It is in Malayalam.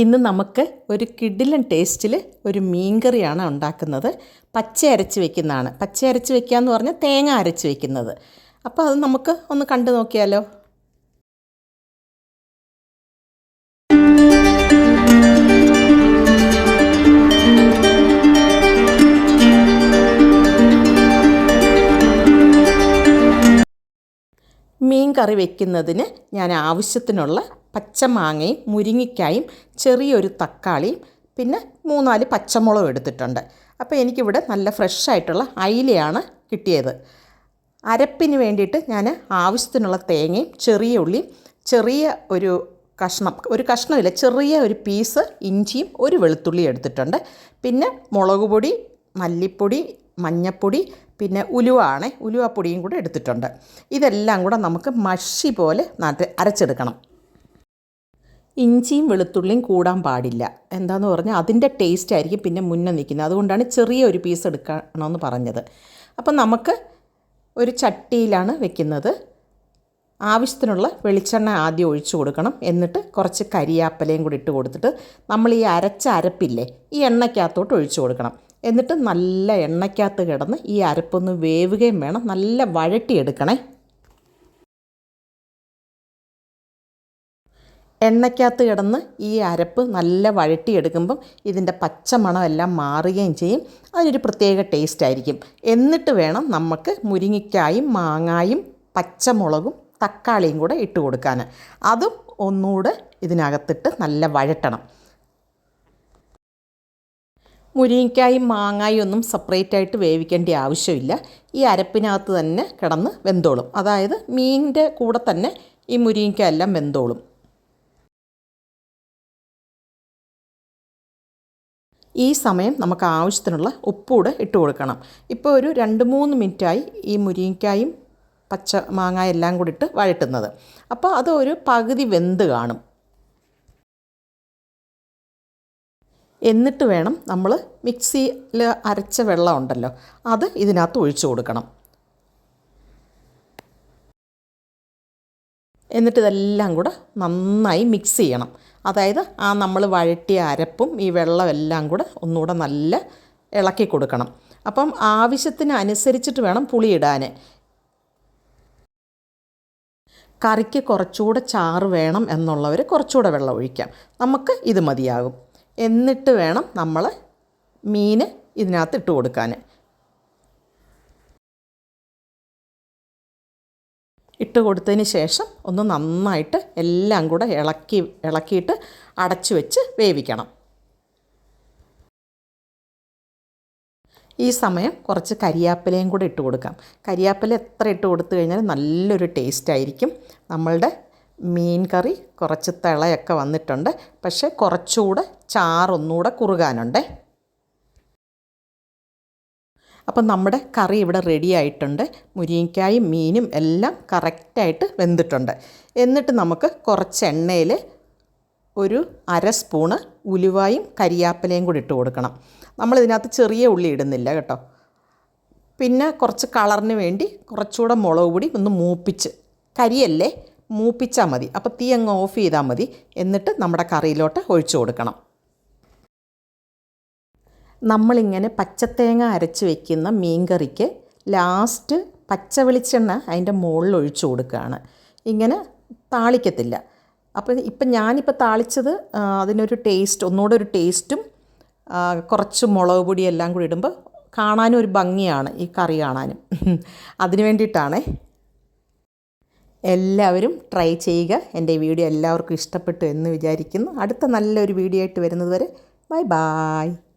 ഇന്ന് നമുക്ക് ഒരു കിഡിലൻ ടേസ്റ്റിൽ ഒരു മീൻ കറിയാണ് ഉണ്ടാക്കുന്നത്. പച്ച അരച്ച് വെക്കുന്നതാണ്. പച്ച അരച്ച് വെക്കുക എന്ന് പറഞ്ഞാൽ തേങ്ങ അരച്ച് വെക്കുന്നത്. അപ്പോൾ അത് നമുക്ക് ഒന്ന് കണ്ടു നോക്കിയാലോ? മീൻ കറി വെക്കുന്നതിന് ഞാൻ ആവശ്യത്തിനുള്ള പച്ചമാങ്ങയും മുരിങ്ങിക്കായും ചെറിയൊരു തക്കാളിയും പിന്നെ മൂന്നാൽ പച്ചമുളകും എടുത്തിട്ടുണ്ട്. അപ്പോൾ എനിക്കിവിടെ നല്ല ഫ്രഷായിട്ടുള്ള അയിലയാണ് കിട്ടിയത്. അരപ്പിന് വേണ്ടിയിട്ട് ഞാൻ ആവശ്യത്തിനുള്ള തേങ്ങയും ചെറിയ ഉള്ളിയും ചെറിയ ഒരു കഷ്ണം ഒരു കഷ്ണമില്ല ചെറിയ ഒരു പീസ് ഇഞ്ചിയും ഒരു വെളുത്തുള്ളിയും എടുത്തിട്ടുണ്ട്. പിന്നെ മുളക് പൊടി മല്ലിപ്പൊടി മഞ്ഞപ്പൊടി പിന്നെ ഉലുവ ആണേ ഉലുവപ്പൊടിയും കൂടെ എടുത്തിട്ടുണ്ട്. ഇതെല്ലാം കൂടെ നമുക്ക് മഷി പോലെ നട്ട് അരച്ചെടുക്കണം. ഇഞ്ചിയും വെളുത്തുള്ളിയും കൂടാൻ പാടില്ല. എന്താന്ന് പറഞ്ഞാൽ അതിന്റെ ടേസ്റ്റ് ആയിരിക്കും പിന്നെ മുന്നേ നിൽക്കുന്നത്. അതുകൊണ്ടാണ് ചെറിയ ഒരു പീസ് എടുക്കണമെന്ന് പറഞ്ഞത്. അപ്പം നമുക്ക് ഒരു ചട്ടിയിലാണ് വെക്കുന്നത്. ആവശ്യത്തിനുള്ള വെളിച്ചെണ്ണ ആദ്യം ഒഴിച്ചു കൊടുക്കണം. എന്നിട്ട് കുറച്ച് കരിയാപ്പലയും കൂടി ഇട്ട് കൊടുത്തിട്ട് നമ്മൾ ഈ അരച്ച അരപ്പില്ലേ ഈ എണ്ണയ്ക്കകത്തോട്ട് ഒഴിച്ചു കൊടുക്കണം. എന്നിട്ട് നല്ല എണ്ണയ്ക്കകത്ത് കിടന്ന് ഈ അരപ്പൊന്ന് വേവുകയും വേണം. നല്ല വഴട്ടിയെടുക്കണേ എണ്ണയ്ക്കകത്ത് കിടന്ന് ഈ അരപ്പ് നല്ല വഴട്ടിയെടുക്കുമ്പം ഇതിന്റെ പച്ചമണം എല്ലാം മാറുകയും ചെയ്യും. അതിനൊരു പ്രത്യേക ടേസ്റ്റ് ആയിരിക്കും. എന്നിട്ട് വേണം നമുക്ക് മുരിങ്ങിക്കായും മാങ്ങായും പച്ചമുളകും തക്കാളിയും കൂടെ ഇട്ട് കൊടുക്കാൻ. അതും ഒന്നുകൂടെ ഇതിനകത്തിട്ട് നല്ല വഴട്ടണം മുരിങ്ങയ്ക്കായും മാങ്ങായും ഒന്നും സെപ്പറേറ്റ് ആയിട്ട് വേവിക്കേണ്ട ആവശ്യമില്ല. ഈ അരപ്പിനകത്ത് തന്നെ കിടന്ന് വെന്തോളും. അതായത് മീനിന്റെ കൂടെ തന്നെ ഈ മുരിങ്ങയ്ക്ക എല്ലാം വെന്തോളും. ഈ സമയം നമുക്ക് ആവശ്യത്തിനുള്ള ഉപ്പൂടെ ഇട്ട് കൊടുക്കണം. ഇപ്പോൾ ഒരു രണ്ട് മൂന്ന് മിനിറ്റായി ഈ മുരിങ്ങക്കായും പച്ച മാങ്ങ എല്ലാം കൂടി ഇട്ട് വഴറ്റുന്നത്. അപ്പോൾ അത് ഒരു പകുതി വെന്ത് കാണും. എന്നിട്ട് വേണം നമ്മൾ മിക്സിയിൽ അരച്ച വെള്ളം ഉണ്ടല്ലോ അത് ഇതിനകത്ത് ഒഴിച്ചു കൊടുക്കണം. എന്നിട്ട് ഇതെല്ലാം കൂടെ നന്നായി മിക്സ് ചെയ്യണം. അതായത് ആ നമ്മൾ വഴറ്റിയ അരപ്പും ഈ വെള്ളം എല്ലാം കൂടെ ഒന്നുകൂടെ നല്ല ഇളക്കി കൊടുക്കണം. അപ്പം ആവശ്യത്തിന് അനുസരിച്ചിട്ട് വേണം പുളി കറിക്ക് കുറച്ചുകൂടെ ചാറ് വേണം എന്നുള്ളവർ കുറച്ചുകൂടെ വെള്ളം ഒഴിക്കാം. നമുക്ക് ഇത് മതിയാകും. എന്നിട്ട് വേണം നമ്മൾ മീൻ ഇതിനകത്ത് ഇട്ട് കൊടുക്കാൻ. ഇട്ട് കൊടുത്തതിന് ശേഷം ഒന്ന് നന്നായിട്ട് എല്ലാം കൂടെ ഇളക്കി ഇളക്കിയിട്ട് അടച്ചു വെച്ച് വേവിക്കണം. ഈ സമയം കുറച്ച് കരിയാപ്പിലയും കൂടെ ഇട്ട് കൊടുക്കാം. കരിയാപ്പില എത്ര ഇട്ട് കൊടുത്തു കഴിഞ്ഞാൽ നല്ലൊരു ടേസ്റ്റ് ആയിരിക്കും. നമ്മളുടെ മീൻ കറി കുറച്ച് തിളയൊക്കെ വന്നിട്ടുണ്ട്. പക്ഷേ കുറച്ചുകൂടെ ചാറൊന്നുകൂടെ കുറുകാനുണ്ടേ. അപ്പം നമ്മുടെ കറി ഇവിടെ റെഡി ആയിട്ടുണ്ട്. മുരിങ്ങക്കായും മീനും എല്ലാം കറക്റ്റായിട്ട് വെന്തിട്ടുണ്ട്. എന്നിട്ട് നമുക്ക് കുറച്ച് എണ്ണയിൽ ഒരു അര സ്പൂണ് ഉലുവായും കരിയാപ്പിലയും കൂടി ഇട്ട് കൊടുക്കണം. നമ്മൾ നമ്മളിതിനകത്ത് ചെറിയ ഉള്ളി ഇടുന്നില്ല കേട്ടോ. പിന്നെ കുറച്ച് കളറിന് വേണ്ടി കുറച്ചുകൂടെ മുളക് പൊടി ഒന്ന് മൂപ്പിച്ച് കരിയല്ലേ? മൂപ്പിച്ചാൽ മതി. അപ്പോൾ തീ അങ്ങ് ഓഫ് ചെയ്താൽ മതി. എന്നിട്ട് നമ്മുടെ കറിയിലോട്ട് ഒഴിച്ചു കൊടുക്കണം. നമ്മളിങ്ങനെ പച്ചത്തേങ്ങ അരച്ച് വയ്ക്കുന്ന മീൻകറിക്ക് ലാസ്റ്റ് പച്ച വെളിച്ചെണ്ണ അതിന്റെ മുകളിൽ ഒഴിച്ചു കൊടുക്കുകയാണ്. ഇങ്ങനെ താളിക്കത്തില്ല. അപ്പം ഇപ്പം ഞാനിപ്പോൾ താളിച്ചത് അതിനൊരു ടേസ്റ്റ് ഒന്നുകൂടെ ഒരു ടേസ്റ്റും കുറച്ച് മുളക് പൊടി എല്ലാം കൂടി ഇടുമ്പോൾ കാണാനും ഒരു ഭംഗിയാണ് ഈ കറി കാണാനും. അതിന് വേണ്ടിയിട്ടാണേ. എല്ലാവരും ട്രൈ ചെയ്യുക. എന്റെ വീഡിയോ എല്ലാവർക്കും ഇഷ്ടപ്പെട്ടു എന്ന് വിചാരിക്കുന്നു. അടുത്ത നല്ലൊരു വീഡിയോ ആയിട്ട് വരുന്നത് വരെ ബൈ ബായ്